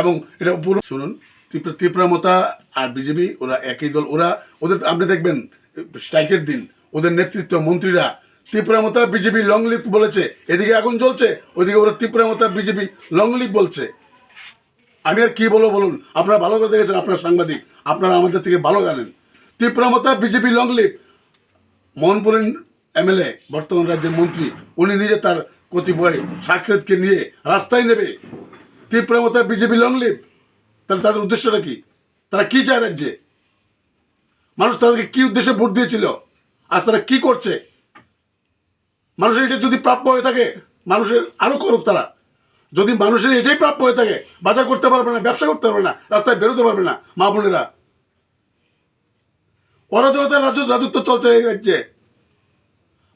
এবং এটা পুরো শুনুন, ত্রিপুরা ত্রিপুরামতা আর বিজেপি, ওরা একই দল, ওরা ওদের, আপনি দেখবেন, স্ট্রাইকের দিন, ওদের নেতৃত্ব মন্ত্রীরা ত্রিপুরামতা বিজেপি লং লিভ বলেছে, এদিকে আগুন জ্বলছে ওইদিকে ওরা ত্রিপুরামতা বিজেপি লং লিভ বলছে। আমি আর কি বলব বলুন, আপনারা ভালো করে দেখেছেন, আপনার সাংবাদিক, আপনারা আমাদের থেকে ভালো জানেন। ত্রিপুরামতা বিজেপি লং লিভ মোহনপুরের এমএলএ, বর্তমান রাজ্যের মন্ত্রী, উনি নিজে তার কতিপয় সাক্ষাৎকে নিয়ে রাস্তায় নেবে। ত্রিপুরামতা বিজেপি লং লিভ তাহলে তাদের উদ্দেশ্যটা কি? তারা কি চায় রাজ্যে? মানুষ তাদেরকে কি উদ্দেশ্যে ভোট দিয়েছিল? আজ তারা কি করছে? মানুষের এটা যদি প্রাপ্য হয়ে থাকে, মানুষের আরও করুক তারা। যদি মানুষের এটাই প্রাপ্য হয়ে থাকে, বাজার করতে পারবে না, ব্যবসা করতে পারবে না, রাস্তায় বেরোতে পারবে না, মা বোনেরা। অরাজকতার রাজ্য, রাজত্ব চলছে এই রাজ্যে।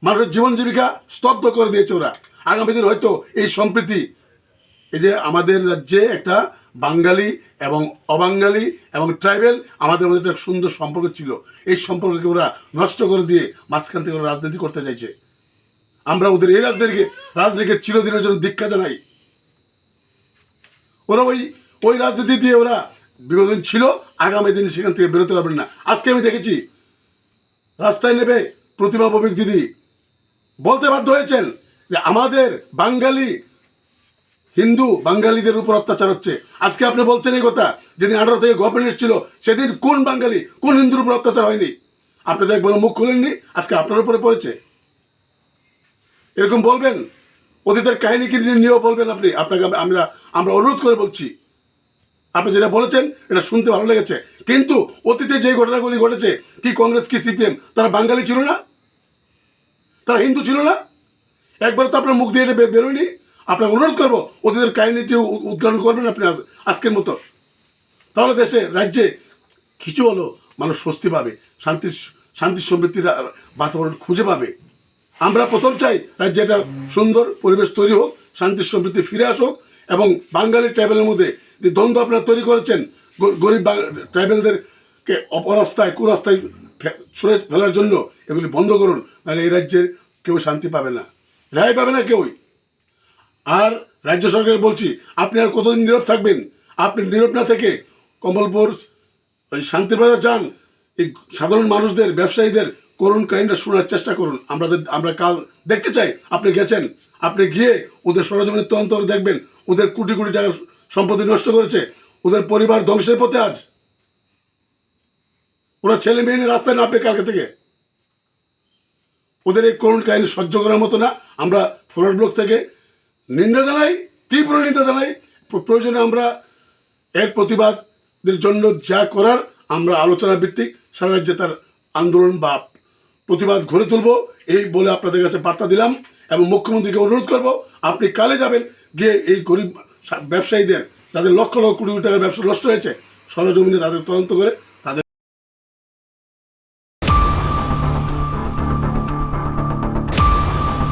মানুষের জীবন জীবিকা স্তব্ধ করে দিয়েছে ওরা। আগামী দিন হয়তো এই সম্প্রীতি এই যে আমাদের রাজ্যে একটা বাঙালি এবং অবাঙ্গালি এবং ট্রাইবেল আমাদের মধ্যে একটা সুন্দর সম্পর্ক ছিল। এই সম্পর্ককে ওরা নষ্ট করে দিয়ে মাঝখান থেকে ওরা রাজনীতি করতে চাইছে। আমরা ওদের এই রাজনীতিকে রাজনীতিকে চিরদিনের জন্য দীক্ষা জানাই। ওরা ওই ওই রাজনীতি দিয়ে ওরা বিগত ছিল, আগামী দিন সেখান থেকে বেরোতে পারবেন না। আজকে আমি দেখেছি, রাস্তায় নেবে প্রতিমা ভৌমিক দিদি। বলতে বাধ্য হয়েছেন যে আমাদের বাঙালি হিন্দু বাঙালিদের উপর অত্যাচার হচ্ছে। আজকে আপনি বলছেন এই কথা, যেদিন আঠারো থেকে গভর্নমেন্ট ছিল সেদিন কোন বাঙালি, কোন হিন্দুর উপর অত্যাচার হয়নি? আপনি তো একবার মুখ খুলেননি, আজকে আপনার উপরে পড়েছে। এরকম বলবেন? অতীতের কাহিনীকে নিয়ে- নিয়েও বলবেন আপনি? আপনাকে আমরা আমরা অনুরোধ করে বলছি। আপনি যেটা বলেছেন, এটা শুনতে ভালো লেগেছে। কিন্তু অতীতে যে ঘটনাগুলি ঘটেছে, কি কংগ্রেস, কি সিপিএম, তারা বাঙালি ছিল না? তারা হিন্দু ছিল না? একবার তো আপনার মুখ দিয়ে এটা বেরোয়নি? আপনাকে অনুরোধ করব, অতীতের কাহিনীটি উদ্ঘাটন করবেন আপনি আজকের মতো। তাহলে দেশে, রাজ্যে কিছু হলো মানুষ স্বস্তি পাবে, শান্তির শান্তি সমৃদ্ধির বাতাবরণ খুঁজে পাবে। আমরা প্রথম চাই রাজ্যে একটা সুন্দর পরিবেশ তৈরি হোক শান্তি সমৃদ্ধি ফিরে আসুক, এবং বাঙালি ট্রাইবেলের মধ্যে যে দ্বন্দ্ব আপনারা তৈরি করেছেন গরিব ট্রাইবেলদেরকে অপরাস্তায়, কুরাস্তায় ছুঁড়ে ফেলার জন্য এগুলি বন্ধ করুন, নাহলে এই রাজ্যের কেউ শান্তি পাবে না। রেহাই পাবে না কেউই। আর রাজ্য সরকার বলছি, আপনি আর কতদিন নীরব থাকবেন? আপনি নীরব না থেকে কমলপুর, ওই শান্তিবাজার যান, এই সাধারণ মানুষদের, ব্যবসায়ীদের করুণ কাহিনীটা শোনার চেষ্টা করুন। আমরা আমরা কাল দেখতে চাই, আপনি গেছেন। আপনি গিয়ে ওদের সরজমিনের তদন্ত করে দেখবেন, ওদের কোটি কোটি টাকার সম্পত্তি নষ্ট করেছে, ওদের পরিবার ধ্বংসের পথে আজ। ওরা ছেলে মেয়ে নিয়ে রাস্তায় নামবে কালকে থেকে। ওদের এই করুণ কাহিনী সহ্য করার মতো না। আমরা ফরওয়ার্ড ব্লক থেকে নিন্দা জানাই, তীব্র নিন্দা জানাই। প্রয়োজনে আমরা এর প্রতিবাদের জন্য যা করার আমরা আলোচনা ভিত্তিক সারা রাজ্যে তার আন্দোলন বা প্রতিবাদ গড়ে তুলব, এই বলে আপনাদের কাছে বার্তা দিলাম এবং মুখ্যমন্ত্রীকে অনুরোধ করব, আপনি কালে যাবেন, গিয়ে এই গরিব ব্যবসায়ীদের, যাদের লক্ষ লক্ষ কোটি কোটি টাকার ব্যবসা নষ্ট হয়েছে, সরজমিনে তাদের তদন্ত করে